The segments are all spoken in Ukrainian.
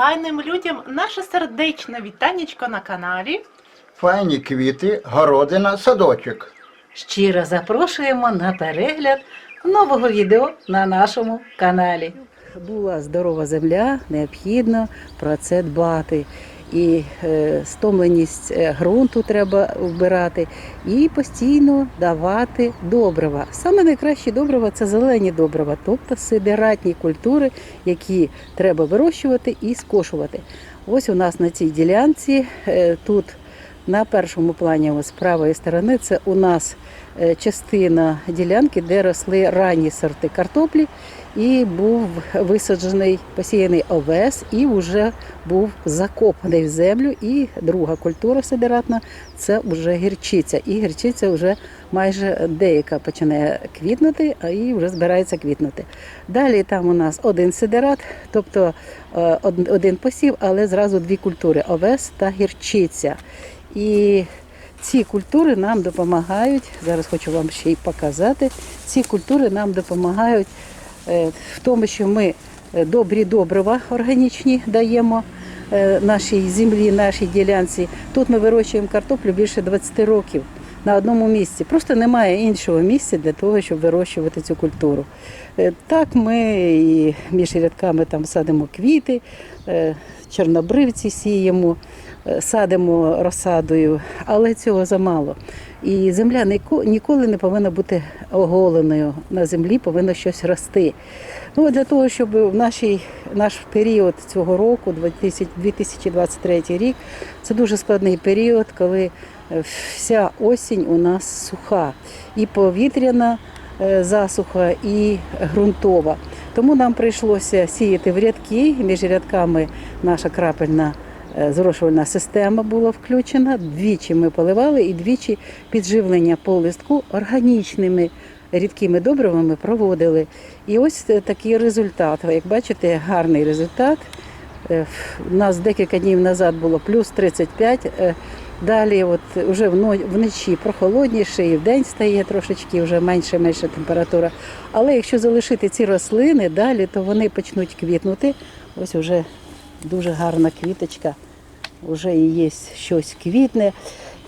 файним людям наше сердечне вітанечко на каналі. Файні квіти, городина, садочок. Щиро запрошуємо на перегляд нового відео на нашому каналі. Була здорова земля, необхідно про це дбати. І е, стомленість е, ґрунту треба вбирати, і постійно давати добрива. Саме найкраще добрива це зелені добрива, тобто сидератні культури, які треба вирощувати і скошувати. Ось у нас на цій ділянці е, тут на першому плані з правої сторони це у нас е, частина ділянки, де росли ранні сорти картоплі, і був висаджений посіяний овес, і вже був закопаний в землю. І друга культура сидератна це вже гірчиця. І гірчиця вже майже деяка починає квітнути, а і вже збирається квітнути. Далі там у нас один сидерат, тобто е, один посів, але зразу дві культури овес та гірчиця. І ці культури нам допомагають. Зараз хочу вам ще й показати. Ці культури нам допомагають е, в тому, що ми е, добрі добрива органічні даємо е, нашій землі, нашій ділянці. Тут ми вирощуємо картоплю більше 20 років на одному місці. Просто немає іншого місця для того, щоб вирощувати цю культуру. Е, Так ми і між рядками там садимо квіти, е, чорнобривці сіємо, е, садимо розсадою, але цього замало. І земля ніколи не повинна бути оголеною. На землі повинно щось рости. Ну, для того, щоб в нашій, наш період цього року, 2000 2023 рік, це дуже складний період, коли вся осінь у нас суха. І повітряна е, засуха, і ґрунтова. Тому нам прийшлося сіяти в рядки. Між рядками наша крапельна е, зрошувальна система була включена. Двічі ми поливали і двічі підживлення по листку органічними рідкими добривами проводили. І ось е, такий результат. Як бачите, гарний результат. У нас декілька днів назад було плюс 35. Далі, от вже вночі прохолодніше, і вдень стає трошечки вже менше менше температура. Але якщо залишити ці рослини далі, то вони почнуть квітнути. Ось вже дуже гарна квіточка, вже є щось квітне.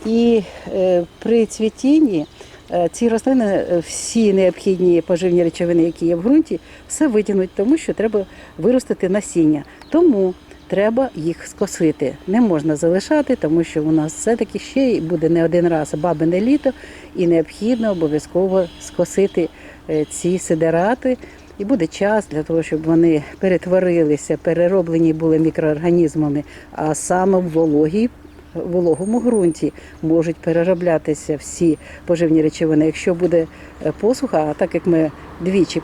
І е, при цвітінні е, ці рослини, е, всі необхідні поживні речовини, які є в ґрунті, все витягнуть, тому що треба виростити насіння. Тому треба їх скосити. Не можна залишати, тому що у нас все-таки ще буде не один раз бабине літо, і необхідно обов'язково скосити е, ці сидерати. І буде час для того, щоб вони перетворилися, перероблені були мікроорганізмами, а саме в вологій вологому ґрунті можуть перероблятися всі поживні речовини. Якщо буде е, посуха, а так як ми двічі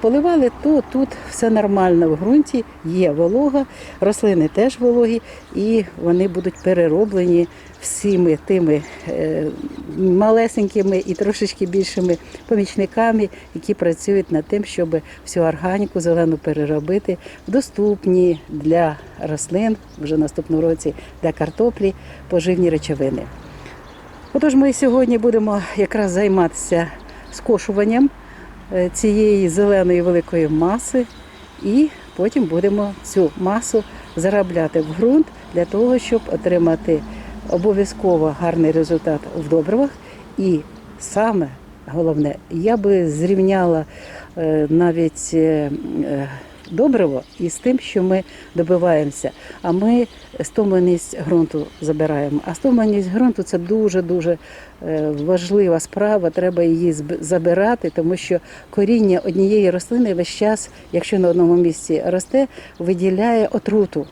поливали, то тут все нормально в ґрунті, є волога, рослини теж вологі, і вони будуть перероблені всіми тими е, малесенькими і трошечки більшими помічниками, які працюють над тим, щоб всю органіку зелену переробити доступні для рослин вже наступному році для картоплі поживні речовини. Отож, ми сьогодні будемо якраз займатися скошуванням е, цієї зеленої великої маси, і потім будемо цю масу заробляти в ґрунт для того, щоб отримати обов'язково гарний результат в добривах. І саме головне, я би зрівняла е, навіть добриво із тим, що ми добиваємося. А ми стомленість ґрунту забираємо. А стомленість ґрунту це дуже дуже е, важлива справа. Треба її забирати, тому що коріння однієї рослини весь час, якщо на одному місці росте, виділяє отруту.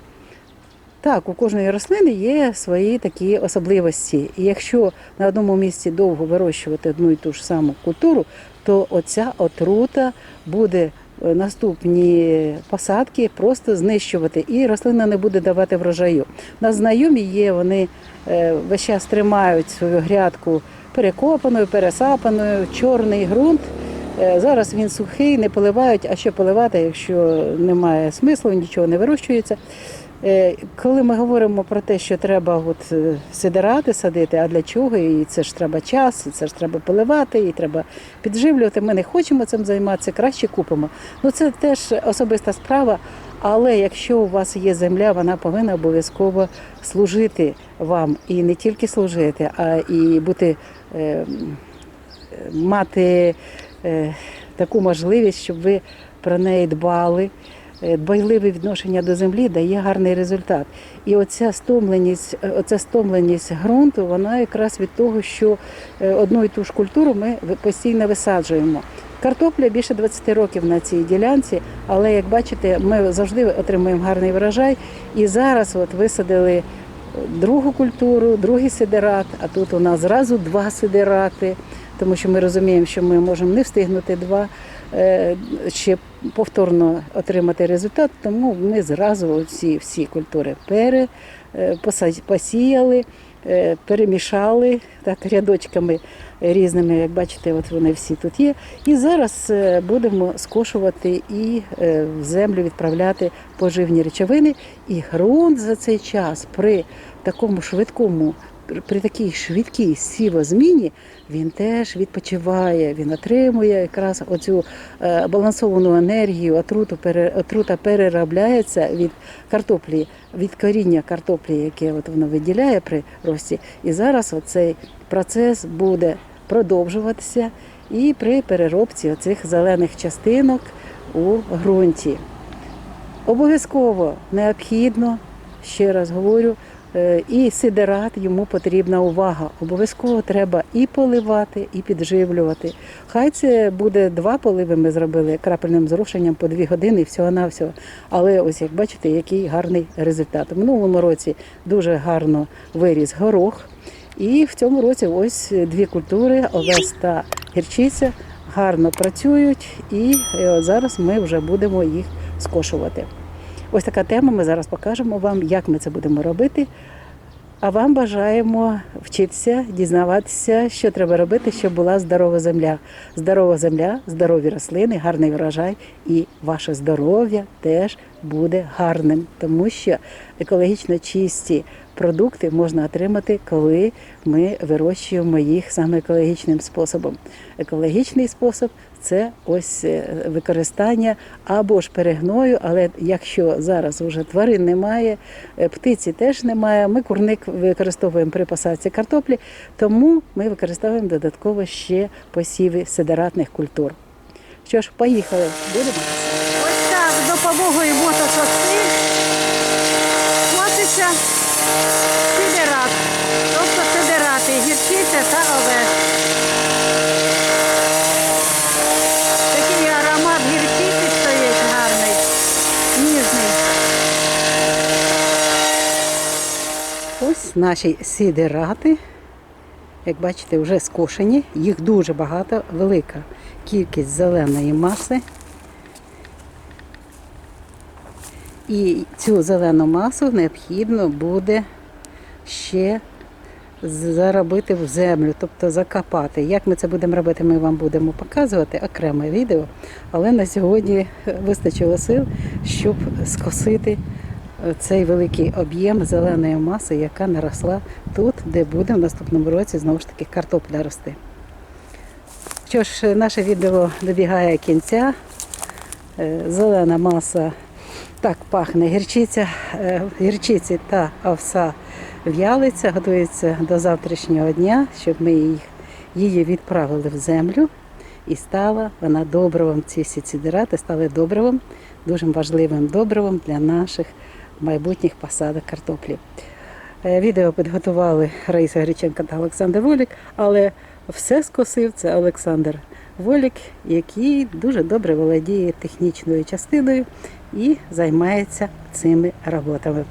Так, у кожної рослини є свої такі особливості. І якщо на одному місці довго вирощувати одну і ту ж саму культуру, то оця отрута буде наступні посадки просто знищувати, і рослина не буде давати врожаю. У знайомі є, вони е, весь час тримають свою грядку перекопаною, пересапаною, чорний ґрунт. Е, Зараз він сухий, не поливають, а що поливати, якщо немає смислу, нічого не вирощується. Е, Коли ми говоримо про те, що треба от е, сидирати садити, а для чого? І це ж треба час, і це ж треба поливати, і треба підживлювати. Ми не хочемо цим займатися, краще купимо. Ну це теж особиста справа. Але якщо у вас є земля, вона повинна обов'язково служити вам і не тільки служити, а і бути е, мати таку можливість, щоб ви про неї дбали. Е, Дбайливе відношення до землі дає гарний результат. І оця стомленість, е, оця стомленість ґрунту, вона якраз від того, що е, одну і ту ж культуру ми постійно висаджуємо. Картопля більше 20 років на цій ділянці, але як бачите, ми завжди отримуємо гарний врожай. І зараз от висадили другу культуру, другий сидерат, а тут у нас зразу два сидерати, тому що ми розуміємо, що ми можемо не встигнути два ще повторно отримати результат, тому ми зразу ці всі культури е, посіяли, е, перемішали так, рядочками різними, як бачите, от вони всі тут є. І зараз е, будемо скошувати і е, в землю відправляти поживні речовини. І ґрунт за цей час при такому швидкому, при такій швидкій сівозміні він теж відпочиває, він отримує якраз оцю е, балансовану енергію, отруту, отрута переробляється від картоплі, від коріння картоплі, яке от воно виділяє при рості. І зараз оцей процес буде продовжуватися і при переробці оцих зелених частинок у ґрунті. Обов'язково необхідно, ще раз говорю, і сидерат йому потрібна увага. Обов'язково треба і поливати, і підживлювати. Хай це буде два поливи. Ми зробили крапельним зрушенням по дві години і всього навсього. Але ось як бачите, який гарний результат. У минулому році дуже гарно виріс горох. І в цьому році ось дві культури овес та гірчиця гарно працюють, і е, зараз ми вже будемо їх скошувати. Ось така тема. Ми зараз покажемо вам, як ми це будемо робити. А вам бажаємо вчитися, дізнаватися, що треба робити, щоб була здорова земля. Здорова земля, здорові рослини, гарний врожай, і ваше здоров'я теж буде гарним, тому що екологічно чисті продукти можна отримати, коли ми вирощуємо їх саме екологічним способом. Екологічний спосіб це ось е, використання або ж перегною, але якщо зараз вже тварин немає, е, птиці теж немає. Ми курник використовуємо при посадці картоплі, тому ми використовуємо додатково ще посіви сидератних культур. Що ж, поїхали, будемо. Ось так з допомогою мотокоси платиться сидерат, тобто сидерати, гірчиця та овес. Такий аромат гірчиці стоїть гарний, ніжний. Ось наші сидерати, як бачите, вже скошені. Їх дуже багато, велика кількість зеленої маси. І цю зелену масу необхідно буде ще заробити в землю, тобто закопати. Як ми це будемо робити, ми вам будемо показувати окреме відео. Але на сьогодні вистачило сил, щоб скосити цей великий об'єм зеленої маси, яка наросла тут, де буде в наступному році знову ж таки картопля рости. Що ж, наше відео добігає кінця. Е, Зелена маса так пахне гірчиця, е, гірчиці та овса в'ялиться, готується до завтрашнього дня, щоб ми їх, її відправили в землю. І стала вона добривом. Ці всі сидирати стали добривом, дуже важливим добривом для наших майбутніх посадок картоплі. Е, Відео підготували Раїса Гриченко та Олександр Волік, але все скосив це Олександр Волік, який дуже добре володіє технічною частиною і займається цими роботами.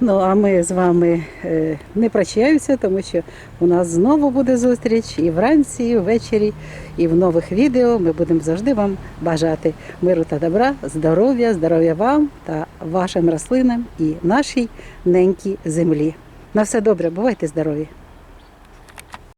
Ну а ми з вами е, не прощаємося, тому що у нас знову буде зустріч і вранці, і ввечері, і в нових відео. Ми будемо завжди вам бажати миру та добра, здоров'я, здоров'я вам та вашим рослинам і нашій ненькій землі. На все добре, бувайте здорові!